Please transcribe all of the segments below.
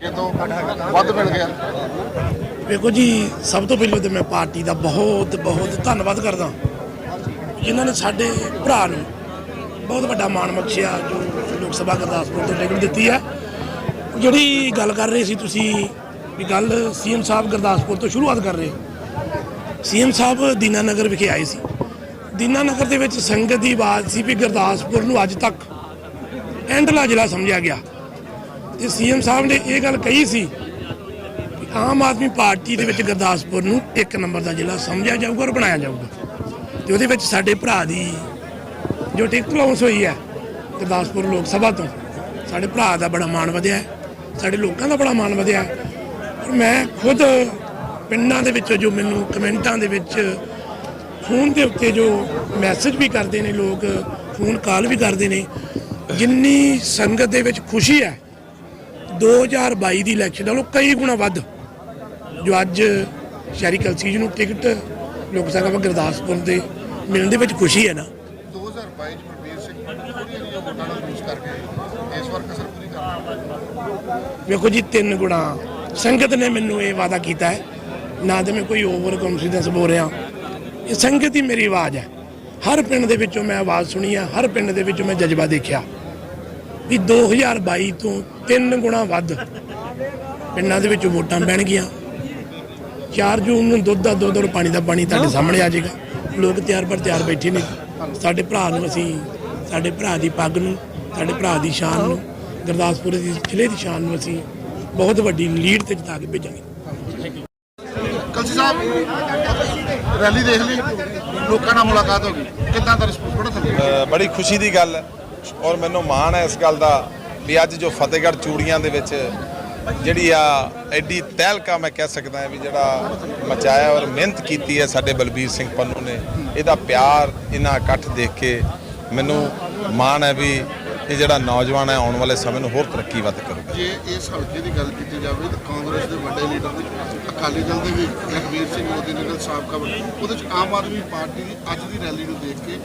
ਇਹ ਤੋਂ ਵੱਧ ਮਿਲ ਗਿਆ। ਵੇਖੋ ਜੀ, ਸਭ ਤੋਂ ਪਹਿਲਾਂ ਤੇ ਮੈਂ ਪਾਰਟੀ ਦਾ ਬਹੁਤ ਬਹੁਤ ਧੰਨਵਾਦ ਕਰਦਾ। ਜਿਨ੍ਹਾਂ ਨੇ ਸਾਡੇ ਭਰਾ ਨੂੰ ਬਹੁਤ ਵੱਡਾ ਮਾਣ ਬਖਸ਼ਿਆ, ਜੋ ਲੋਕ ਸਭਾ ਗੁਰਦਾਸਪੁਰ ਤੋਂ ਟਿਕਟ ਦਿੱਤੀ ਹੈ। ਜਿਹੜੀ ਗੱਲ ਕਰ ਰਹੇ ਸੀ ਤੁਸੀਂ, ਵੀ ਗੱਲ ਸੀਐਮ ਸਾਹਿਬ ਗੁਰਦਾਸਪੁਰ ਤੋਂ ਸ਼ੁਰੂਆਤ ਕਰ ਰਹੇ। ਸੀਐਮ ਸਾਹਿਬ ਦੀਨਾਨਗਰ ਵਿਖੇ ਆਏ ਸੀ। ਦੀਨਾਨਗਰ ਦੇ ਵਿੱਚ ਸੰਗਤ ਦੀ ਆਵਾਜ਼ ਸੀ ਵੀ ਗੁਰਦਾਸਪੁਰ ਨੂੰ ਅੱਜ ਤੱਕ ਐਂਡਲਾ ਜ਼ਿਲ੍ਹਾ ਸਮਝਿਆ ਗਿਆ। ਤੇ ਸੀਐਮ ਸਾਹਿਬ ਨੇ ਇਹ ਗੱਲ ਕਹੀ ਸੀ ਕਿ ਆਮ ਆਦਮੀ ਪਾਰਟੀ ਦੇ ਵਿੱਚ ਗੁਰਦਾਸਪੁਰ ਨੂੰ ਇੱਕ ਨੰਬਰ ਦਾ ਜ਼ਿਲ੍ਹਾ ਸਮਝਿਆ ਜਾਊਗਾ ਔਰ ਬਣਾਇਆ ਜਾਊਗਾ। ਤੇ ਉਹਦੇ ਵਿੱਚ ਸਾਡੇ ਭਰਾ ਦੀ ਜੋ ਟਿਕਟ ਲਾਉਂਸ ਹੋਈ ਹੈ ਗੁਰਦਾਸਪੁਰ ਲੋਕ ਸਭਾ ਤੋਂ, ਸਾਡੇ ਭਰਾ ਦਾ ਬੜਾ ਮਾਣ ਵਧਿਆ ਸਾਡੇ ਲੋਕਾਂ ਦਾ ਬੜਾ ਮਾਣ ਵਧਿਆ ਮੈਂ ਖੁਦ ਪਿੰਡਾਂ ਦੇ ਵਿੱਚ ਜੋ ਮੈਨੂੰ ਕਮੈਂਟਾਂ ਦੇ ਵਿੱਚ ਫੋਨ ਦੇ ਉੱਤੇ ਜੋ ਮੈਸੇਜ ਵੀ ਕਰਦੇ ਨੇ ਲੋਕ ਫੋਨ ਕਾਲ ਵੀ ਕਰਦੇ ਨੇ, ਜਿੰਨੀ ਸੰਗਤ ਦੇ ਵਿੱਚ ਖੁਸ਼ੀ ਹੈ 2022 ਦੀ ਇਲੈਕਸ਼ਨ ਨਾਲੋਂ ਕਈ ਗੁਣਾ ਵੱਧ ਜੋ ਅੱਜ ਸ਼ਹਿਰੀ ਕਲਸੀ ਜੀ ਨੂੰ ਟਿਕਟ ਲੋਕ ਸਭਾ ਗੁਰਦਾਸਪੁਰ ਦੇ ਮਿਲਣ ਦੇ ਵਿੱਚ ਖੁਸ਼ੀ ਹੈ ਨਾ। 2022 ਚ ਪ੍ਰਵੀਰ ਸਿੰਘ ਥੋੜੀਆਂ ਜਿਹੀਆਂ ਵੋਟਾਂ ਨਾਲ ਲੂਜ਼ ਕਰਕੇ ਇਸ ਵਾਰ ਕਸਰ ਪੂਰੀ ਕਰਨਾ ਵੇਖੋ ਜੀ ਤਿੰਨ ਗੁਣਾ। ਸੰਗਤ ਨੇ ਮੈਨੂੰ ਇਹ ਵਾਅਦਾ ਕੀਤਾ ਹੈ ਨਾ ਤੇ ਮੈਂ ਕੋਈ ਓਵਰ ਕੌਨਫੀਡੈਂਸ ਬੋਲ ਰਿਹਾ। ਇਹ ਸੰਗਤ ਹੀ ਮੇਰੀ ਆਵਾਜ਼ ਹੈ। ਹਰ ਪਿੰਡ ਦੇ ਵਿੱਚੋਂ ਮੈਂ ਆਵਾਜ਼ ਸੁਣੀ ਹੈ ਹਰ ਪਿੰਡ ਦੇ ਵਿੱਚੋਂ ਮੈਂ ਜਜ਼ਬਾ ਦੇਖਿਆ। ਵੀ 2022 ਤੋਂ ਤਿੰਨ ਗੁਣਾ ਵੱਧ ਪਿੰਡਾਂ ਦੇ ਵਿੱਚ ਵੋਟਾਂ ਪੈਣਗੀਆਂ 4 ਜੂਨ ਨੂੰ ਦੁੱਧ ਦਾ ਦੁੱਧ ਔਰ ਪਾਣੀ ਦਾ ਪਾਣੀ ਤੁਹਾਡੇ ਸਾਹਮਣੇ ਆ ਜਾਏਗਾ। ਲੋਕ ਤਿਆਰ ਪਰ ਤਿਆਰ ਬੈਠੇ ਨੇ। ਸਾਡੇ ਭਰਾ ਨੂੰ ਅਸੀਂ ਸਾਡੇ ਭਰਾ ਦੀ ਪੱਗ ਨੂੰ ਸਾਡੇ ਭਰਾ ਦੀ ਸ਼ਾਨ ਨੂੰ ਗੁਰਦਾਸਪੁਰ ਦੀ ਜ਼ਿਲ੍ਹੇ ਦੀ ਸ਼ਾਨ ਨੂੰ ਅਸੀਂ ਬਹੁਤ ਵੱਡੀ ਲੀਡ ਤੇ ਜਿਤਾ ਕੇ ਭੇਜਾਂਗੇ। ਕਲਸੀ ਸਾਹਿਬ ਰੈਲੀ ਦੇਖ ਲਈ? ਲੋਕਾਂ ਨਾਲ ਮੁਲਾਕਾਤ ਹੋ ਗਈ। ਕਿੱਦਾਂ ਦਾ ਰਿਸਪੌਂਸ ਬੜਾ ਬੜੀ ਖੁਸ਼ੀ ਦੀ ਗੱਲ ਹੈ। ਔਰ ਮੈਨੂੰ ਮਾਣ ਹੈ ਇਸ ਗੱਲ ਦਾ ਵੀ ਅੱਜ ਜੋ ਫਤਿਹਗੜ੍ਹ ਚੂੜੀਆਂ ਦੇ ਵਿੱਚ ਜਿਹੜੀ ਆ ਐਡੀ ਤਹਿਲਕਾ ਮੈਂ ਕਹਿ ਸਕਦਾ ਵੀ ਜਿਹੜਾ ਮਚਾਇਆ ਔਰ ਮਿਹਨਤ ਕੀਤੀ ਹੈ ਸਾਡੇ ਬਲਬੀਰ ਸਿੰਘ ਪੰਨੂ ਨੇ, ਇਹਦਾ ਪਿਆਰ, ਇਹਨਾਂ ਇਕੱਠ ਦੇਖ ਕੇ ਮੈਨੂੰ ਮਾਣ ਹੈ ਵੀ ਇਹ ਜਿਹੜਾ ਨੌਜਵਾਨ ਹੈ ਆਉਣ ਵਾਲੇ ਸਮੇਂ ਨੂੰ ਹੋਰ ਤਰੱਕੀ ਵੱਧ ਕਰੂਗਾ। ਜੇ ਇਸ ਹਲਕੇ ਦੀ ਗੱਲ ਕੀਤੀ ਜਾਵੇ ਤਾਂ ਕਾਂਗਰਸ ਦੇ ਵੱਡੇ ਲੀਡਰ ਦੇ ਅਕਾਲੀ ਦਲ ਦੇ ਵੀ ਲਖਵੀਰ ਸਿੰਘ ਮੋਦੀ ਨਗਰ ਸਾਬਕਾ ਵੱਡਾ ਉਹਦੇ ਚ ਆਮ ਆਦਮੀ ਪਾਰਟੀ ਦੀ ਅੱਜ ਦੀ ਰੈਲੀ ਨੂੰ ਦੇਖ ਕੇ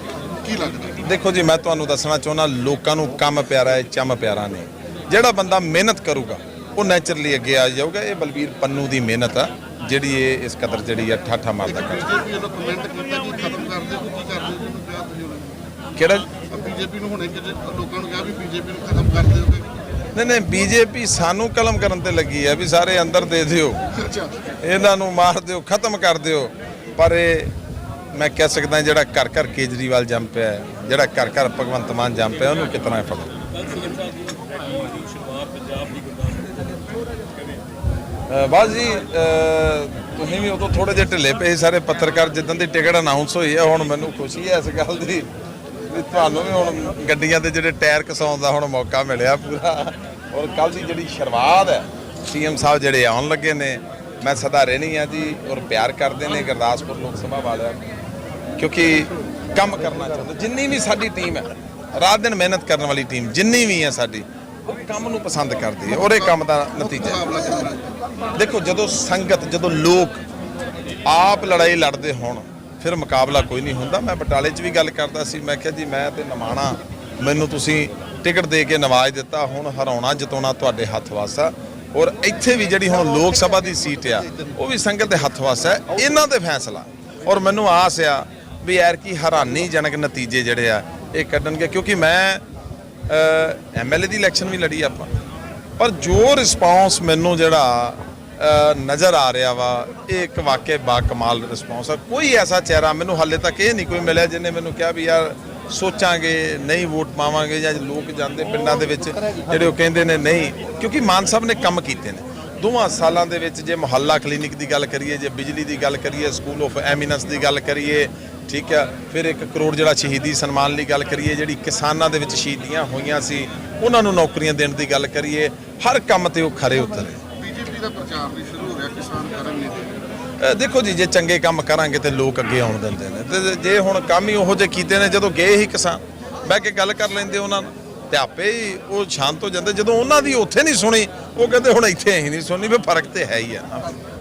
ਕੀ ਲੱਗਦਾ ਦੇਖੋ ਜੀ ਮੈਂ ਤੁਹਾਨੂੰ ਦੱਸਣਾ ਚਾਹੁੰਦਾ ਲੋਕਾਂ ਨੂੰ ਕੰਮ ਪਿਆਰਾ ਹੈ ਚੰਮ ਪਿਆਰਾ ਨਹੀਂ। ਜਿਹੜਾ ਬੰਦਾ ਮਿਹਨਤ ਕਰੂਗਾ ਉਹ ਨੇਚਰਲੀ ਅੱਗੇ ਆ ਜਾਊਗਾ। ਇਹ ਬਲਬੀਰ ਪੰਨੂ ਦੀ ਮਿਹਨਤ ਆ ਜਿਹੜੀ ਇਹ ਇਸ ਕਦਰ ਜਿਹੜੀ ਆ ਠਾਠਾ ਮਾਰਦਾ ਕਰ ਕਿਹੜਾ? ਨੂੰ ਬੀਜੇਪੀ ਨੂੰ ਹੁਣੇ ਕਿ ਲੋਕਾਂ ਨੂੰ ਕਿਹਾ ਵੀ ਬੀਜੇਪੀ ਨੂੰ ਖਤਮ ਕਰ ਦਿਓਗੇ ਨਹੀਂ ਨਹੀਂ ਬੀਜੇਪੀ ਸਾਨੂੰ ਕਲਮ ਕਰਨ ਤੇ ਲੱਗੀ ਹੈ ਵੀ ਸਾਰੇ ਅੰਦਰ ਦੇ ਦਿਓ। ਅੱਛਾ। ਇਹਨਾਂ ਨੂੰ ਮਾਰ ਦਿਓ ਖਤਮ ਕਰ ਦਿਓ। ਪਰ ਇਹ ਮੈਂ ਕਹਿ ਸਕਦਾ ਜਿਹੜਾ ਘਰ ਘਰ ਕੇਜਰੀਵਾਲ ਜੰਮ ਪਿਆ ਹੈ, ਜਿਹੜਾ ਘਰ ਘਰ ਭਗਵੰਤ ਮਾਨ ਜੰਮ ਪਿਆ ਉਹਨੂੰ ਕਿਤਨਾ ਅ, ਬਸ ਜੀ ਤੁਸੀਂ ਵੀ ਉਦੋਂ ਥੋੜੇ ਜਿਹੇ ਢਿੱਲੇ ਪਏ ਸਾਰੇ ਪੱਤਰਕਾਰ ਜਿੱਦਾਂ ਦੀ ਟਿਕਟ ਅਨਾਉਂਸ ਹੋਈ ਹੈ ਹੁਣ ਮੈਨੂੰ ਖੁਸ਼ੀ ਹੈ ਇਸ ਗੱਲ ਦੀ। ਤੁਹਾਨੂੰ ਵੀ ਹੁਣ ਗੱਡੀਆਂ ਦੇ ਜਿਹੜੇ ਟਾਇਰ ਕਸਾਉਣ ਦਾ ਹੁਣ ਮੌਕਾ ਮਿਲਿਆ ਪੂਰਾ। ਔਰ ਕੱਲ ਦੀ ਜਿਹੜੀ ਸ਼ੁਰੂਆਤ ਹੈ, ਸੀਐਮ ਸਾਹਿਬ ਜਿਹੜੇ ਆਉਣ ਲੱਗੇ ਨੇ, ਮੈਂ ਸਦਾ ਰਹਿਣੀ ਆ ਜੀ, ਔਰ ਪਿਆਰ ਕਰਦੇ ਨੇ ਗੁਰਦਾਸਪੁਰ ਲੋਕ ਸਭਾ ਵਾਲਿਆਂ ਕਿਉਂਕਿ ਕੰਮ ਕਰਨਾ ਚਾਹੁੰਦੇ, ਜਿੰਨੀ ਵੀ ਸਾਡੀ ਟੀਮ ਹੈ, ਰਾਤ ਦਿਨ ਮਿਹਨਤ ਕਰਨ ਵਾਲੀ ਟੀਮ ਜਿੰਨੀ ਵੀ ਹੈ ਸਾਡੀ, ਉਹ ਕੰਮ ਨੂੰ ਪਸੰਦ ਕਰਦੀ ਹੈ, ਔਰ ਇਹ ਕੰਮ ਦਾ ਨਤੀਜਾ ਦੇਖੋ, ਜਦੋਂ ਸੰਗਤ, ਜਦੋਂ ਲੋਕ ਆਪ ਲੜਾਈ ਲੜਦੇ ਹੋਣ ਫਿਰ ਮੁਕਾਬਲਾ ਕੋਈ ਨਹੀਂ ਹੁੰਦਾ। ਮੈਂ ਬਟਾਲੇ 'ਚ ਵੀ ਗੱਲ ਕਰਦਾ ਸੀ। ਮੈਂ ਕਿਹਾ ਜੀ, ਮੈਂ ਤੇ ਨਮਾਣਾ ਮੈਨੂੰ ਤੁਸੀਂ ਟਿਕਟ ਦੇ ਕੇ ਨਵਾਜ ਦਿੱਤਾ। ਹੁਣ ਹਰਾਉਣਾ, ਜਿਤਾਉਣਾ ਤੁਹਾਡੇ ਹੱਥ ਵੱਸ ਆ। ਔਰ ਇੱਥੇ ਵੀ ਜਿਹੜੀ ਹੁਣ ਲੋਕ ਸਭਾ ਦੀ ਸੀਟ ਆ, ਉਹ ਵੀ ਸੰਗਤ ਦੇ ਹੱਥ ਵੱਸ ਇਹਨਾਂ ਦੇ ਫੈਸਲਾ। ਔਰ ਮੈਨੂੰ ਆਸ ਆ ਵੀ ਯਾਰ ਕੀ ਹੈਰਾਨੀਜਨਕ ਨਤੀਜੇ ਜਿਹੜੇ ਆ, ਇਹ ਕੱਢਣਗੇ। ਕਿਉਂਕਿ ਮੈਂ ਐਮਐਲਏ ਦੀ ਇਲੈਕਸ਼ਨ ਵੀ ਲੜੀ ਆਪਾਂ। ਪਰ ਜੋ ਰਿਸਪੌਂਸ ਮੈਨੂੰ ਜਿਹੜਾ ਨਜ਼ਰ ਆ ਰਿਹਾ ਵਾ, ਇਹ ਇੱਕ ਵਾਕਿਆ ਬਾ ਕਮਾਲ ਰਿਸਪੌਂਸ ਆ। ਕੋਈ ਐਸਾ ਚਿਹਰਾ ਮੈਨੂੰ ਹਾਲੇ ਤੱਕ ਇਹ ਨਹੀਂ ਕੋਈ ਮਿਲਿਆ ਜਿਹਨੇ ਮੈਨੂੰ ਕਿਹਾ ਵੀ ਯਾਰ ਸੋਚਾਂਗੇ, ਨਹੀਂ ਵੋਟ ਪਾਵਾਂਗੇ ਜਾਂ ਲੋਕ ਜਾਂਦੇ ਪਿੰਡਾਂ ਦੇ ਵਿੱਚ ਜਿਹੜੇ ਉਹ ਕਹਿੰਦੇ ਨੇ ਨਹੀਂ, ਕਿਉਂਕਿ ਮਾਨ ਸਾਹਿਬ ਨੇ ਕੰਮ ਕੀਤੇ ਨੇ। ਦੋਵਾਂ ਸਾਲਾਂ ਦੇ ਵਿੱਚ ਜੇ ਮੁਹੱਲਾ ਕਲੀਨਿਕ ਦੀ ਗੱਲ ਕਰੀਏ, ਜੇ ਬਿਜਲੀ ਦੀ ਗੱਲ ਕਰੀਏ, ਸਕੂਲ ਆਫ ਐਮੀਨੈਂਸ ਦੀ ਗੱਲ ਕਰੀਏ, ਠੀਕ ਆ, ਫਿਰ 1 ਕਰੋੜ ਜਿਹੜਾ ਸ਼ਹੀਦੀ ਸਨਮਾਨ ਲਈ ਗੱਲ ਕਰੀਏ, ਜਿਹੜੀ ਕਿਸਾਨਾਂ ਦੇ ਵਿੱਚ ਸ਼ਹੀਦੀਆਂ ਹੋਈਆਂ ਸੀ, ਉਹਨਾਂ ਨੂੰ ਨੌਕਰੀਆਂ ਦੇਣ ਦੀ ਗੱਲ ਕਰੀਏ, ਹਰ ਕੰਮ ਤੇ ਉਹ ਖਰੇ ਉਤਰੇ। ਦਾ ਪ੍ਰਚਾਰ ਵੀ ਸ਼ੁਰੂ ਹੋ ਰਿਹਾ ਕਿਸਾਨ ਕਰਨ ਨਹੀਂ ਦੇ ਦੇਖੋ ਜੀ, ਜੇ ਚੰਗੇ ਕੰਮ ਕਰਾਂਗੇ ਤੇ ਲੋਕ ਅੱਗੇ ਆਉਣ ਦਿੰਦੇ ਨੇ। ਤੇ ਜੇ ਹੁਣ ਕੰਮ ਹੀ ਉਹੋ ਜਿਹੇ ਕੀਤੇ ਨੇ, ਜਦੋਂ ਗਏ ਹੀ ਕਿਸਾਨ, ਬਹਿ ਕੇ ਗੱਲ ਕਰ ਲੈਂਦੇ ਉਹਨਾਂ ਨਾਲ। ਤੇ ਆਪੇ ਹੀ ਉਹ ਸ਼ਾਂਤ ਹੋ ਜਾਂਦੇ। ਜਦੋਂ ਉਹਨਾਂ ਦੀ ਉੱਥੇ ਨਹੀਂ ਸੁਣੀ, ਉਹ ਕਹਿੰਦੇ, ਹੁਣ ਇੱਥੇ ਅਸੀਂ ਨਹੀਂ ਸੁਣੀ ਵੀ ਫ਼ਰਕ ਤੇ ਹੈ ਹੀ ਆ